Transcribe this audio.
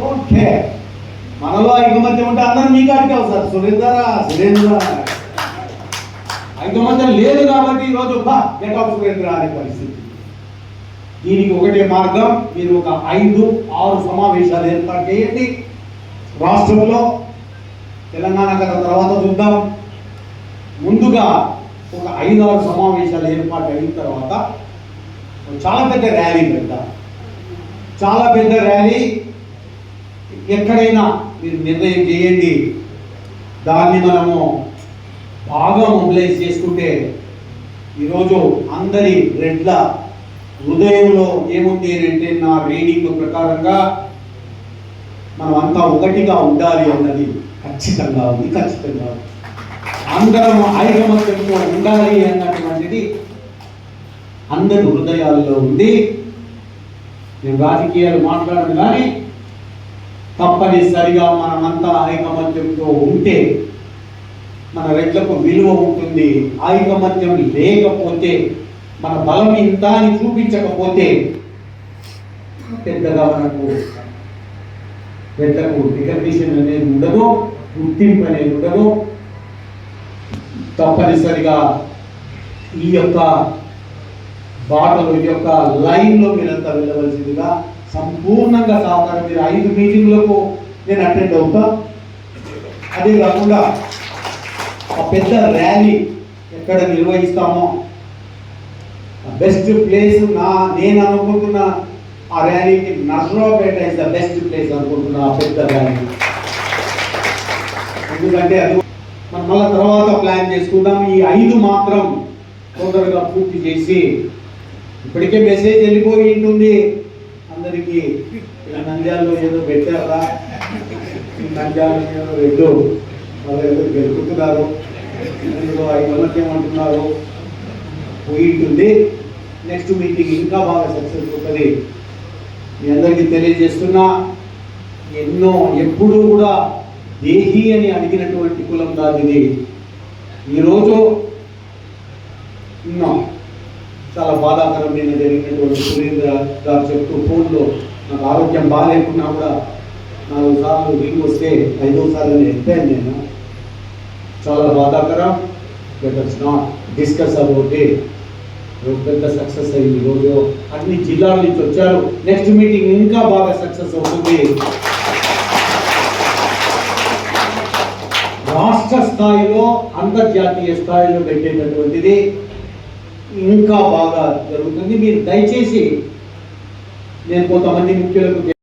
Don't care మనలో ఐకమత్యం ఉంటే అందరం మీ కాడికి అవుతారు సురేందర్ సురేంద్ర. ఐకమత్యం లేదు కాబట్టి ఈరోజు బా గెట్ ఆఫ్ సురేంద్ర అనే పరిస్థితి. దీనికి ఒకటే మార్గం మీరు ఒక ఐదు ఆరు సమావేశాలు ఏర్పాటు చేయండి. రాష్ట్రంలో తెలంగాణ గత తర్వాత చూద్దాం. ముందుగా ఒక ఐదు ఆరు సమావేశాలు ఏర్పాటు అయిన తర్వాత చాలా పెద్ద ర్యాలీ పెద్ద చాలా పెద్ద ర్యాలీ ఎక్కడైనా మీరు నిర్ణయం చేయండి. దాన్ని మనము బాగా మొబిలైజ్ చేసుకుంటే ఈరోజు అందరి రెడ్ల హృదయంలో ఏముంది అని అంటే నా రీడింగ్ ప్రకారంగా మనం అంతా ఒకటిగా ఉండాలి అన్నది ఖచ్చితంగా ఉంది ఖచ్చితంగా అందరం ఐకమత్యంతో ఉండాలి అన్నటువంటిది అందరి హృదయాల్లో ఉంది. నేను రాజకీయాలు మాట్లాడను కానీ తప్పనిసరిగా మనమంతా ఐకమత్యంతో ఉంటే మన రెడ్లకు విలువ ఉంటుంది. ఐకమత్యం లేకపోతే మన బలం ఇంత అని చూపించకపోతే పెద్దగా మనకు రెడ్లకు రికగ్నిషన్ అనేది ఉండదు గుర్తింపు అనేది ఉండదు. తప్పనిసరిగా ఈ యొక్క బాటలు ఈ యొక్క లైన్లో మీరంతా వెళ్ళవలసిందిగా సంపూర్ణంగా సహకారం మీరు ఐదు మీటింగ్లకు నేను అటెండ్ అవుతా. అదే కాకుండా ఆ పెద్ద ర్యాలీ ఎక్కడ నిర్వహిస్తామో బెస్ట్ ప్లేస్ నా నేను అనుకుంటున్న ఆ ర్యాలీకి Narasaraopet is the best place అనుకుంటున్నా ఆ పెద్ద ర్యాలీ. ఎందుకంటే అది మనం మళ్ళీ తర్వాత ప్లాన్ చేసుకుందాం. ఈ ఐదు మాత్రం తొందరగా పూర్తి చేసి ఇప్పటికే మెసేజ్ వెళ్ళిపోయి ఉంటుంది. అందరికీ నంద్యాలు నంద్యాలలో ఏదో పెట్టారా? ఈ ఏదో రెడ్డు? వాళ్ళు ఏదో గెలుపుతున్నారు. ఏదో ఐకమత్యం పోయి ఉంటుంది నెక్స్ట్ మీటింగ్ ఇంకా బాగా సక్సెస్ అవుతుంది. మీ అందరికీ తెలియజేస్తున్నా ఎన్నో ఎప్పుడూ కూడా దేహి అని అడిగినటువంటి కులం కాదు ఇది. ఈరోజు ఉన్నాం. చాలా బాధాకరం నిన్న జరిగినటువంటి సురేంద్ర గారు చెప్తూ ఫోన్లో నాకు ఆరోగ్యం బాగాలేకున్నా కూడా నాలుగు సార్లు రింగ్ వస్తే ఐదో సార్లు ఎత్తాను నేను. చాలా బాధాకరం లెట్స్ నాట్ డిస్కస్ అబౌట్ పెద్ద సక్సెస్ అయింది రోజు. అన్ని జిల్లాల నుంచి వచ్చారు. నెక్స్ట్ మీటింగ్ ఇంకా బాగా సక్సెస్ అవుతుంది. రాష్ట్ర స్థాయిలో అంతర్జాతీయ స్థాయిలో పెట్టేటటువంటిది ఇంకా బాగా జరుగుతుంది. మీరు దయచేసి నేను కొంతమంది ముఖ్యులకు